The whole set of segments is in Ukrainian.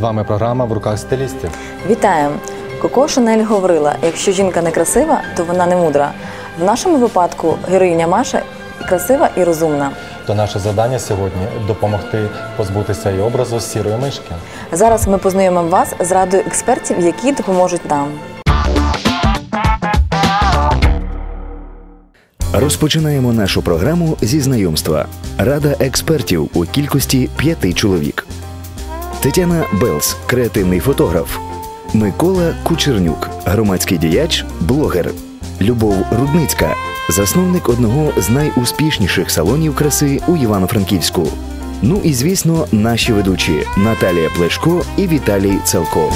З вами програма в руках стилістів. Вітаю! Коко Шанель говорила: якщо жінка не красива, то вона не мудра. В нашому випадку героїня Маша красива і розумна. То наше завдання сьогодні допомогти позбутися і образу сірої мишки. Зараз ми познайомимо вас з радою експертів, які допоможуть нам. Розпочинаємо нашу програму зі знайомства. Рада експертів у кількості п'яти чоловік. Тетяна Белс, креативний фотограф. Микола Кучернюк, громадський діяч, блогер. Любов Рудницька, засновник одного з найуспішніших салонів краси у Івано-Франківську. Ну і звісно, наші ведучі Наталія Плешко і Віталій Целко.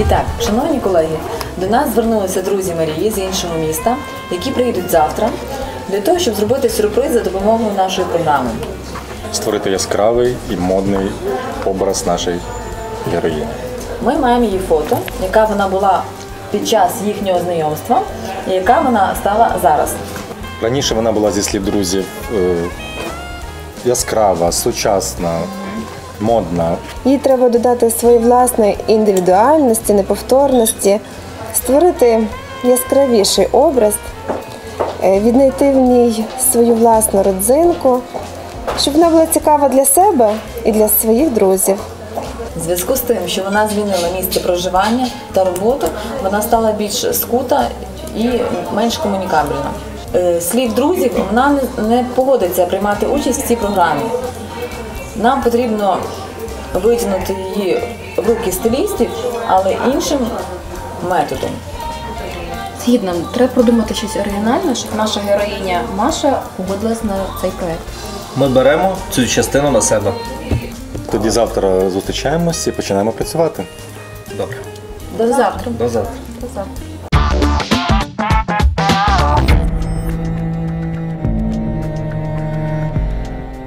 І так, шановні колеги, до нас звернулися друзі Марії з іншого міста, які приїдуть завтра для того, щоб зробити сюрприз за допомогою нашої програми. Створити яскравий і модний образ нашої героїні. Ми маємо її фото, яка вона була під час їхнього знайомства, і яка вона стала зараз. Раніше вона була зі слів друзів е, яскрава, сучасна, модна. Їй треба додати свої власної індивідуальності, неповторності, створити яскравіший образ, е, віднайти в ній свою власну родзинку, щоб вона була цікава для себе і для своїх друзів. В зв'язку з тим, що вона змінила місце проживання та роботу, вона стала більш скута і менш комунікабельна. Е, Слів друзів вона не- не погодиться приймати участь в цій програмі. Нам потрібно витягнути її в руки стилістів, але іншим методом. Згідно, треба продумати щось оригінальне, щоб наша героїня Маша погодилась на цей проект. Ми беремо цю частину на себе. Тоді завтра зустрічаємось і починаємо працювати. Добре. До завтра. До завтра. До завтра.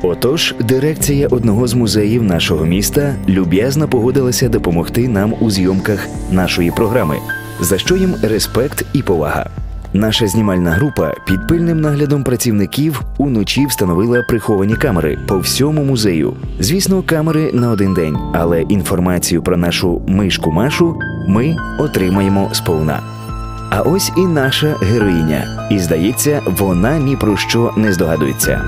Отож, дирекція одного з музеїв нашого міста люб'язно погодилася допомогти нам у зйомках нашої програми, за що їм респект і повага. Наша знімальна група під пильним наглядом працівників уночі встановила приховані камери по всьому музею. Звісно, камери на один день, але інформацію про нашу мишку Машу ми отримаємо сповна. А ось і наша героїня, і здається, вона ні про що не здогадується.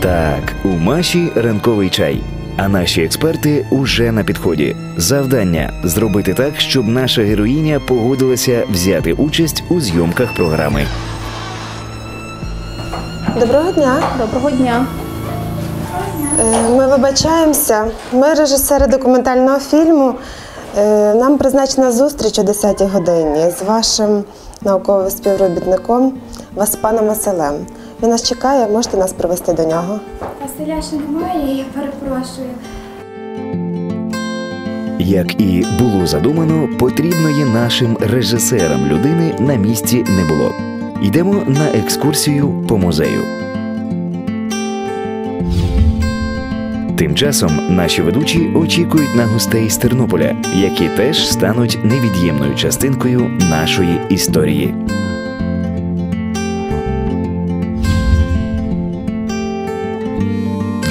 Так, у Маші ранковий чай. А наші експерти уже на підході. Завдання зробити так, щоб наша героїня погодилася взяти участь у зйомках програми. Доброго дня! Доброго дня. Е, Ми вибачаємося. Ми режисери документального фільму. Е, Нам призначена зустріч о 10 годині з вашим науковим співробітником Васпаном Василем. Він нас чекає, можете нас привезти до нього. Василя ще немає, я перепрошую. Як і було задумано, потрібної нашим режисерам людини на місці не було. Йдемо на екскурсію по музею. Тим часом наші ведучі очікують на гостей з Тернополя, які теж стануть невід'ємною частинкою нашої історії.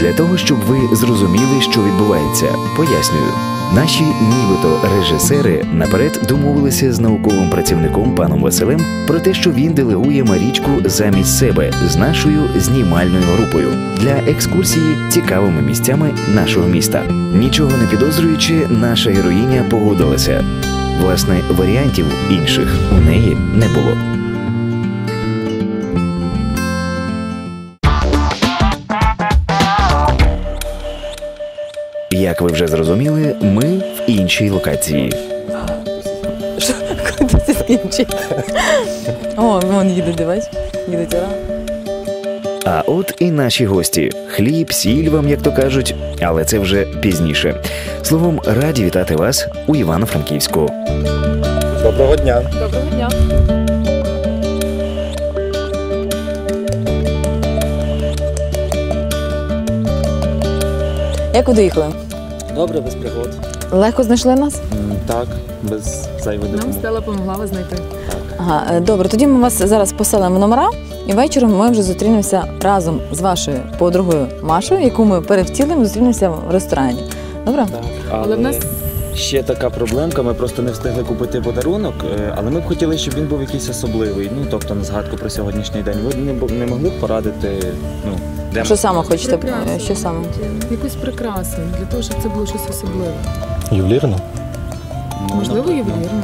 Для того, щоб ви зрозуміли, що відбувається, пояснюю. Наші нібито режисери наперед домовилися з науковим працівником паном Василем про те, що він делегує Марічку замість себе з нашою знімальною групою для екскурсії цікавими місцями нашого міста. Нічого не підозрюючи, наша героїня погодилася. Власне, варіантів інших у неї не було. Як ви вже зрозуміли, ми в іншій локації. Коли це скінчить? О, вон їде, дивись. Їде тіра. А от і наші гості. Хліб, сіль вам, як то кажуть, але це вже пізніше. Словом, раді вітати вас у Івано-Франківську. Доброго дня! Доброго дня. Як ви доїхали? Добре, без пригод. Легко знайшли нас? Так, без зайвої Нам допомоги. Стела помогла вас знайти. Ага, е, добре, тоді ми вас зараз поселимо в номера І вечором ми вже зустрінемося разом з вашою подругою Машою, яку ми перевтілимо, зустрінемося в ресторані. Добре? Так, Але в нас ще така проблемка. Ми просто не встигли купити подарунок, е, але ми б хотіли, щоб він був якийсь особливий. Ну тобто на згадку про сьогоднішній день. Ви не, не могли б порадити, ну де Що саме хочете? прикраси Що саме? якусь прикрасу для того, щоб це було щось особливе. Ювелірно? Ну, Можливо, ювелірно.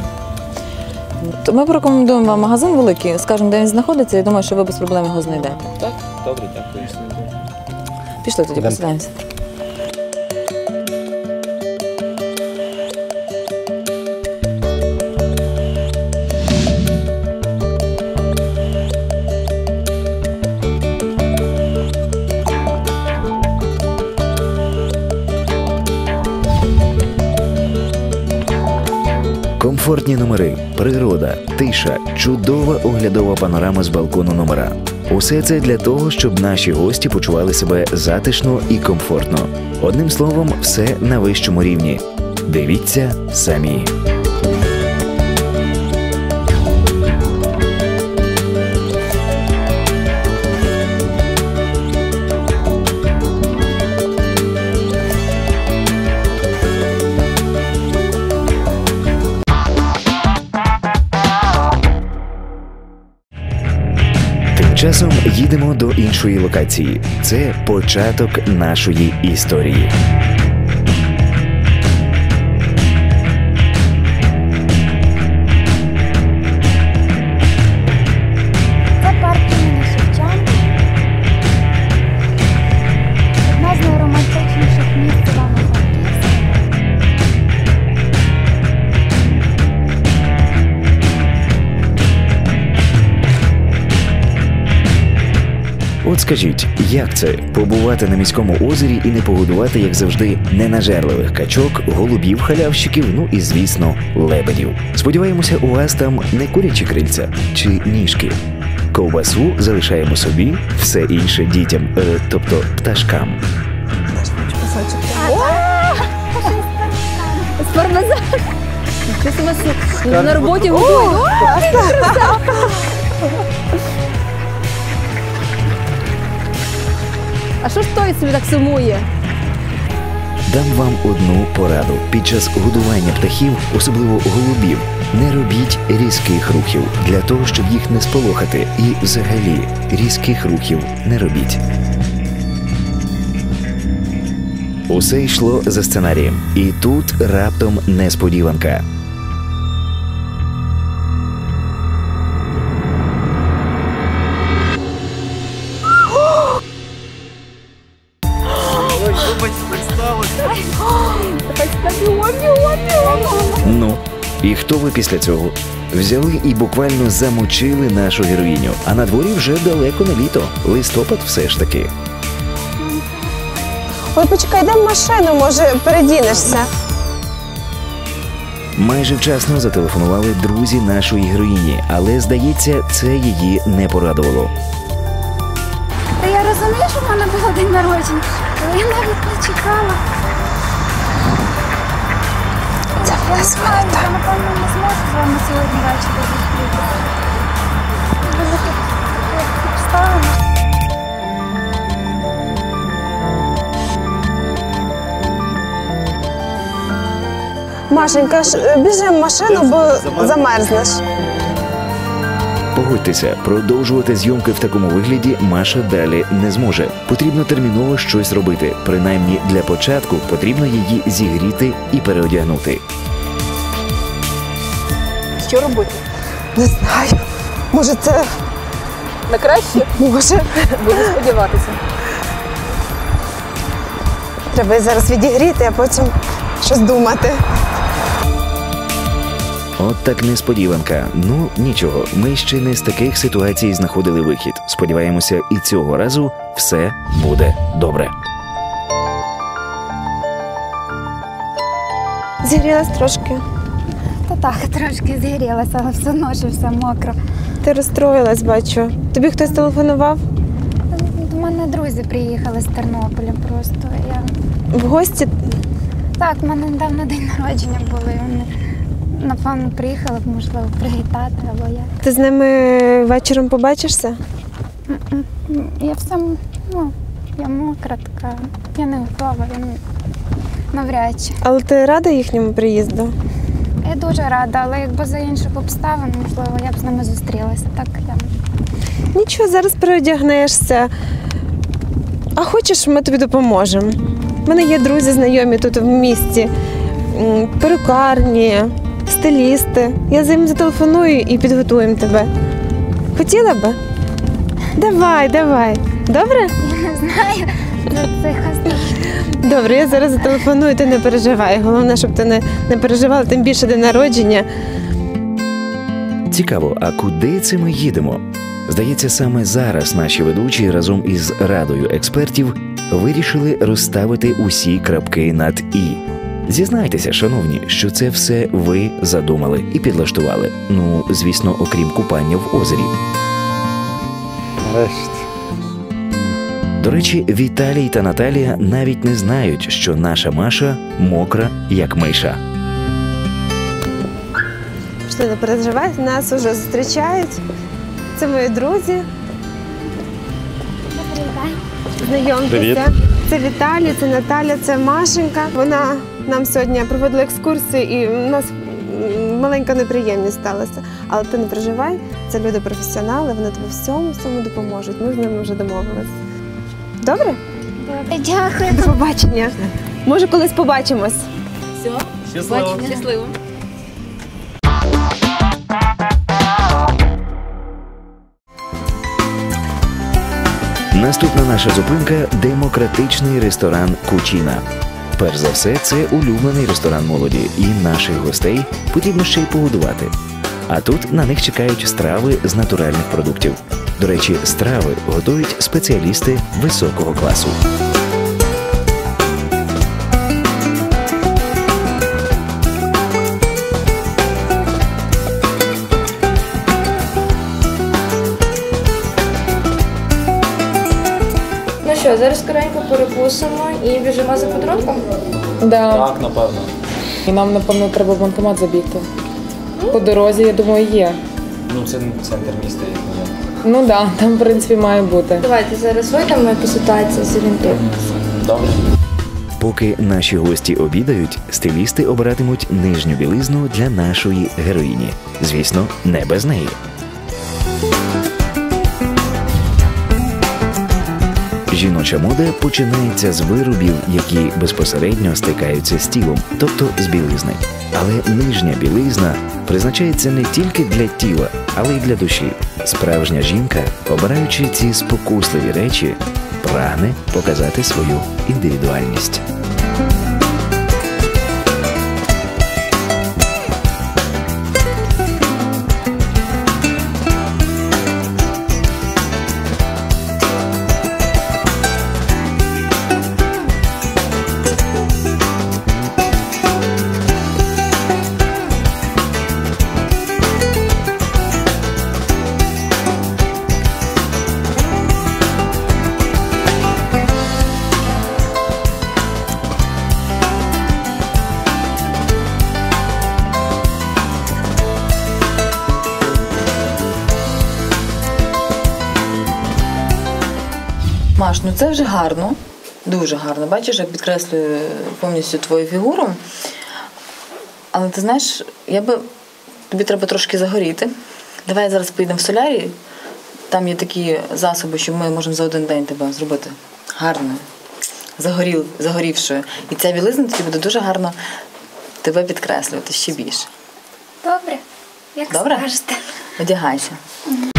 То ми порекомендуємо вам магазин великий, скажемо, де він знаходиться. Я думаю, що ви без проблем його знайдете. Так, добре, дякую. Пішли тоді, посидаємося. Комфортні номери, природа, тиша, чудова оглядова панорама з балкону номера. Усе це для того, щоб наші гості почували себе затишно і комфортно. Одним словом, все на вищому рівні. Дивіться самі. Часом їдемо до іншої локації. Це початок нашої історії. От скажіть, як це побувати на міському озері і не погодувати, як завжди, ненажерливих качок, голубів-халявщиків, ну і звісно, лебедів. Сподіваємося, у вас там не курячі крильця чи ніжки. Ковбасу залишаємо собі, все інше дітям, е, тобто пташкам. Щось у вас на роботі готують. А що ж той собі так сумує? Дам вам одну пораду. Під час годування птахів, особливо голубів, не робіть різких рухів для того, щоб їх не сполохати. І взагалі різких рухів не робіть. Усе йшло за сценарієм, і тут раптом несподіванка. І хто ви після цього? Взяли і буквально замочили нашу героїню. А на дворі вже далеко не літо. Листопад все ж таки. Ой, почекай, йдемо машину, може, передінешся. Майже вчасно зателефонували друзі нашої героїні, але здається, це її не порадувало. Та я розумію, що в мене було день народження, але я навіть не чекала. Це я напевно не зможу з вами сьогодні ввечері зустрітися. Машенька, ж, е, біжи в машину, бо замерзнеш. Погодьтеся, продовжувати зйомки в такому вигляді Маша далі не зможе. Потрібно терміново щось робити. Принаймні для початку потрібно її зігріти і переодягнути. Що робити? Не знаю. Може, це На краще? може. Буду сподіватися. Треба зараз відігріти, а потім щось думати. От так несподіванка. Ну нічого, ми ще не з таких ситуацій знаходили вихід. Сподіваємося, і цього разу все буде добре. Зігрілась трошки. Та так, трошки зігрілася, але все одно ще все мокро. Ти розстроїлась, бачу. Тобі хтось телефонував? До мене друзі приїхали з Тернополя просто. Я... В гості? Так, в мене недавно день народження було. І вони, напевно, приїхали, можливо, привітати або як. Ти з ними вечором побачишся? Я все, ну, я мокра така, я не готова, я не- навряд чи. Але ти рада їхньому приїзду? Я дуже рада, але якби за інших обставин, можливо, я б з ними зустрілася. Так я Нічого, зараз переодягнешся. А хочеш, ми тобі допоможемо. У мене є друзі, знайомі тут в місті, перукарні, стилісти. Я за ним зателефоную і підготуємо тебе. Хотіла би? Давай, давай. Добре? я не знаю. Цих ас- Добре, я зараз зателефоную, ти не переживай. Головне, щоб ти не, не переживала, тим більше день народження. Цікаво, а куди це ми їдемо? Здається, саме зараз наші ведучі разом із радою експертів вирішили розставити усі крапки над і. Зізнайтеся, шановні, що це все ви задумали і підлаштували. Ну, звісно, окрім купання в озері. Нарешті. До речі, Віталій та Наталія навіть не знають, що наша Маша мокра, як миша. Що не переживай, нас вже зустрічають. Це мої друзі. Знайомтеся. Це Віталій, це Наталя, це Машенька. Вона нам сьогодні проводила екскурсію і у нас маленька неприємність сталася. Але ти не переживай, це люди професіонали, вони тобі всьому всьому допоможуть. Ми з ними вже домовились. Добре? Дякую. До побачення. Може, колись побачимось. Щасливо. Щасливо. Наступна наша зупинка демократичний ресторан Кучіна. Перш за все, це улюблений ресторан молоді, і наших гостей потрібно ще й погодувати. А тут на них чекають страви з натуральних продуктів. До речі, страви готують спеціалісти високого класу. Ну що, зараз скоренько перекусимо і біжимо за подарунком. Да. Так, напевно. І нам, напевно, треба в банкомат забігти. По дорозі, я думаю, є. Ну, це центр міста, як не є. Ну так, да, там, в принципі, має бути. Давайте зараз вийдемо і по ситуації зорієнтуємося. Добре. Поки наші гості обідають, стилісти обиратимуть нижню білизну для нашої героїні. Звісно, не без неї. Жіноча мода починається з виробів, які безпосередньо стикаються з тілом, тобто з білизни. Але нижня білизна призначається не тільки для тіла, але й для душі. Справжня жінка, обираючи ці спокусливі речі, прагне показати свою індивідуальність. Маш, ну це вже гарно, дуже гарно. Бачиш, як підкреслює повністю твою фігуру. Але ти знаєш, я би тобі треба трошки загоріти. Давай зараз поїдемо в солярій. Там є такі засоби, що ми можемо за один день тебе зробити гарною, загоріл, загорівшою. І ця білизна тоді буде дуже гарно тебе підкреслювати ще більше. Добре. Як Добре? скажете. Одягайся. А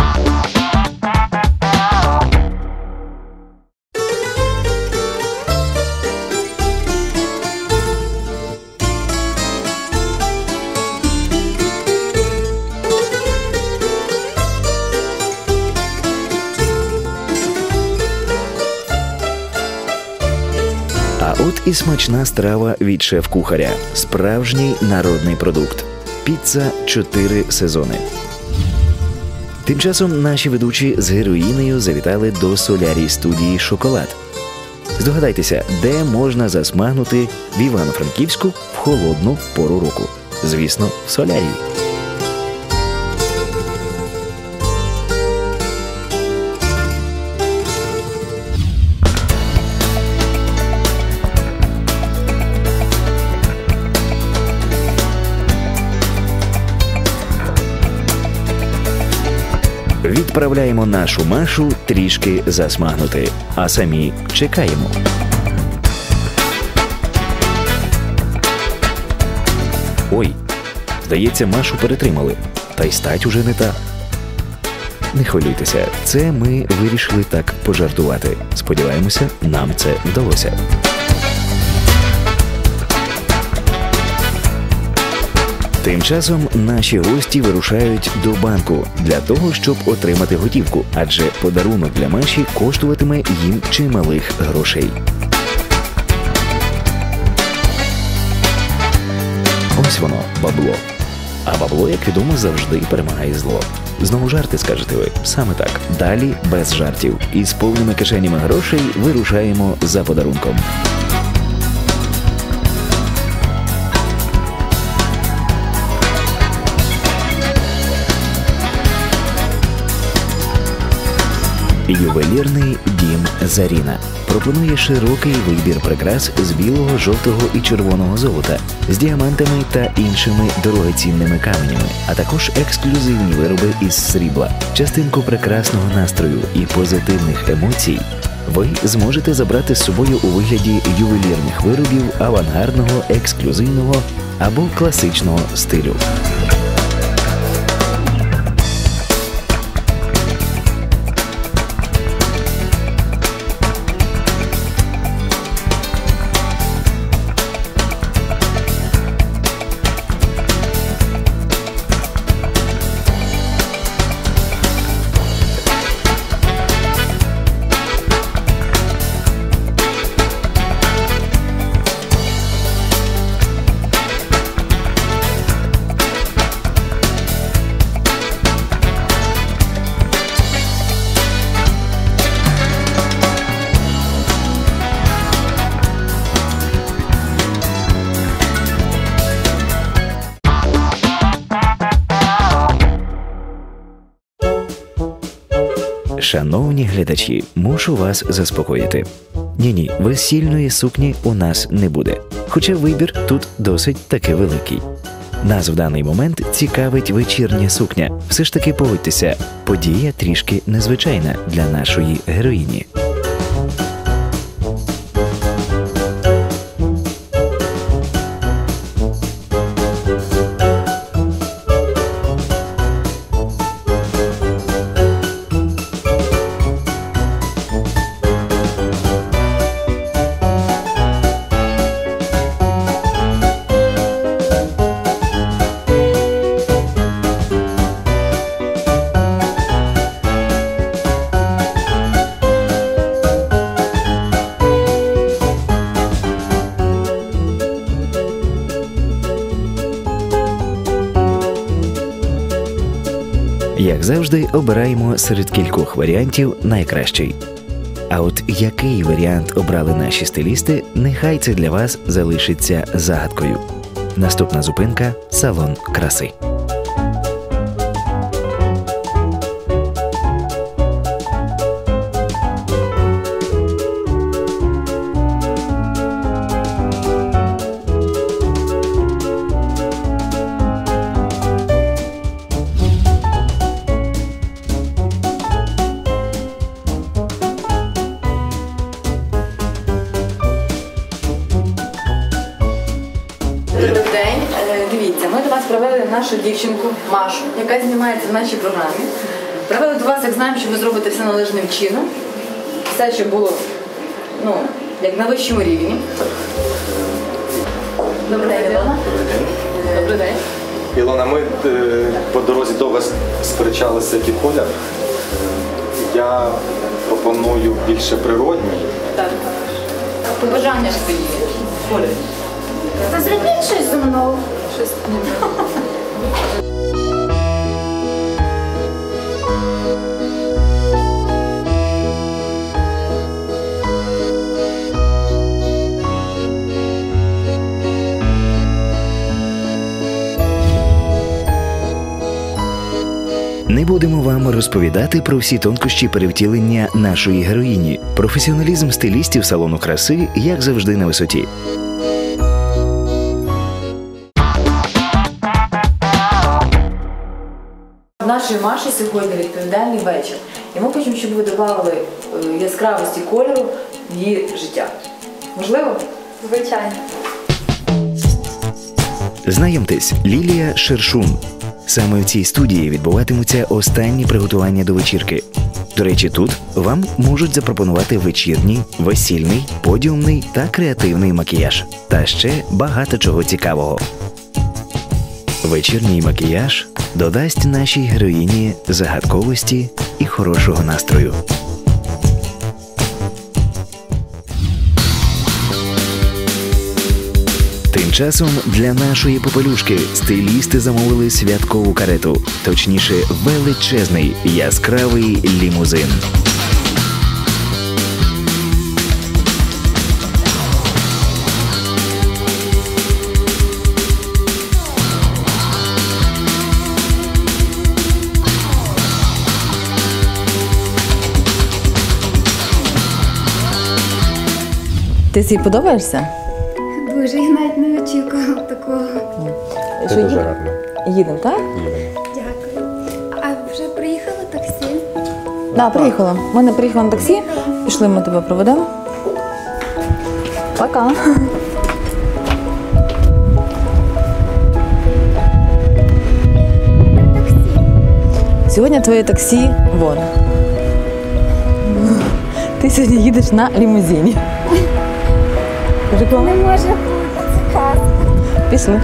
от і смачна страва від шеф-кухаря. Справжній народний продукт. Піца 4 сезони. Тим часом наші ведучі з героїнею завітали до солярій студії Шоколад. Здогадайтеся, де можна засмагнути в Івано-Франківську в холодну пору року. Звісно, в солярії. Відправляємо нашу Машу трішки засмагнути, а самі чекаємо. Ой, здається, Машу перетримали, та й стать уже не та. Не хвилюйтеся, це ми вирішили так пожартувати. Сподіваємося, нам це вдалося. Тим часом наші гості вирушають до банку для того, щоб отримати готівку, адже подарунок для Маші коштуватиме їм чималих грошей. Ось воно, бабло. А бабло, як відомо, завжди перемагає зло. Знову жарти скажете ви. Саме так. Далі без жартів. І з повними кишенями грошей вирушаємо за подарунком. Ювелірний дім Заріна пропонує широкий вибір прикрас з білого, жовтого і червоного золота, з діамантами та іншими дорогоцінними каменями, а також ексклюзивні вироби із срібла, частинку прекрасного настрою і позитивних емоцій. Ви зможете забрати з собою у вигляді ювелірних виробів авангардного, ексклюзивного або класичного стилю. Шановні глядачі, мушу вас заспокоїти. Ні, ні, весільної сукні у нас не буде. Хоча вибір тут досить таки великий. Нас в даний момент цікавить вечірня сукня. Все ж таки погодьтеся, подія трішки незвичайна для нашої героїні. Завжди, обираємо серед кількох варіантів найкращий. А от який варіант обрали наші стилісти, нехай це для вас залишиться загадкою. Наступна зупинка салон краси. Машу, яка знімається в нашій програмі. Привели до вас, як знаємо, що ви зробите все належним чином. Все, щоб було ну, як на вищому рівні. Добрий день, Ілона. Добрий день. Ілона, ми е, по дорозі довго сперечалися, який колір. Я пропоную більше природній. Так. Побажання ж твої. Коля. Та зробіть щось зі мною. Щось Не будемо вам розповідати про всі тонкощі перевтілення нашої героїні. Професіоналізм стилістів салону краси, як завжди, на висоті. нашої Маші сьогодні відповідальний вечір. І ми хочемо, щоб ви додавали е, яскравості кольору в її життя. Можливо? Звичайно. Знайомтесь, Лілія Шершун. Саме в цій студії відбуватимуться останні приготування до вечірки. До речі, тут вам можуть запропонувати вечірній, весільний, подіумний та креативний макіяж. Та ще багато чого цікавого. Вечірній макіяж додасть нашій героїні загадковості і хорошого настрою. Часом для нашої попелюшки стилісти замовили святкову карету, точніше, величезний яскравий лімузин. Ти їй подобаєшся? Дуже, я навіть не очікувала такого. Що їдемо? Їдемо, так? Дякую. А вже приїхало таксі? Да, приїхала. У мене приїхала на таксі. Пішли, ми тебе проведемо. Пока. Сьогодні твоє таксі вон. Ти сьогодні їдеш на лімузині. Клас. Не може бути, казка. Пішли.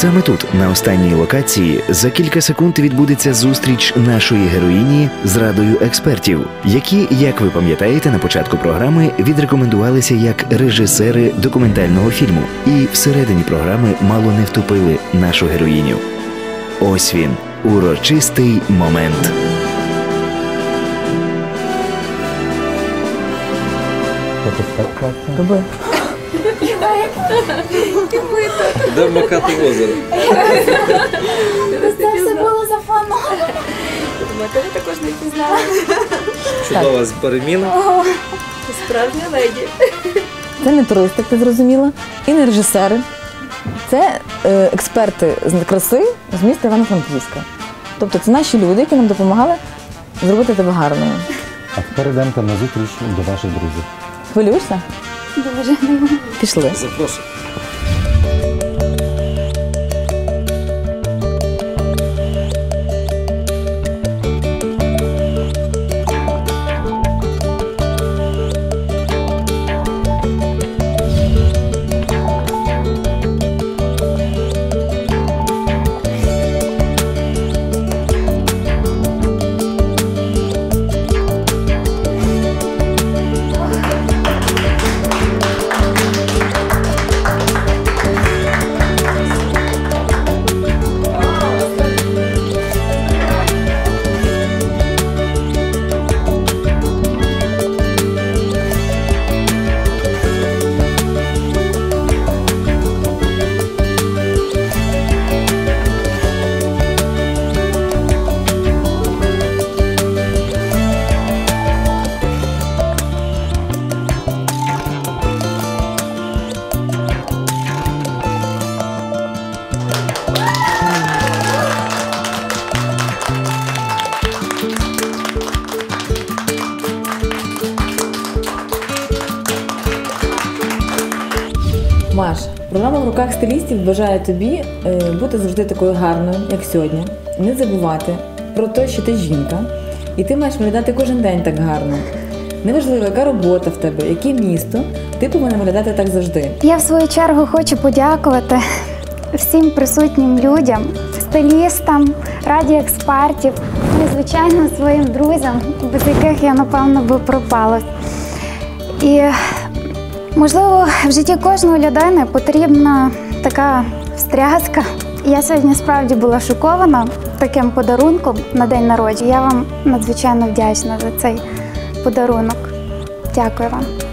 Саме тут, на останній локації, за кілька секунд відбудеться зустріч нашої героїні з радою експертів, які, як ви пам'ятаєте, на початку програми відрекомендувалися як режисери документального фільму, і всередині програми мало не втопили нашу героїню. Ось він, урочистий момент. Роби. Де вмикати в озеро? Це все було за фаном. Думаю, ти також не пізнала. Чудова переміна. Справжня леді. Це не туристи, як ти зрозуміла, і не режисери. Це е, експерти з краси з міста Івано-Франківська. Тобто це наші люди, які нам допомагали зробити тебе гарною. А тепер йдемо на зустріч до ваших друзів. Хвилюєшся? Дуже не Пішли. Запрошую. Руках стилістів бажає тобі е, бути завжди такою гарною, як сьогодні. Не забувати про те, що ти жінка, і ти маєш виглядати кожен день так гарно. Неважливо, яка робота в тебе, яке місто, ти повинна виглядати так завжди. Я в свою чергу хочу подякувати всім присутнім людям, стилістам, раді експертів і, звичайно, своїм друзям, без яких я, напевно, би пропала. І, можливо, в житті кожної людини потрібна така встряска. Я сьогодні справді була шокована таким подарунком на день народження. Я вам надзвичайно вдячна за цей подарунок. Дякую вам.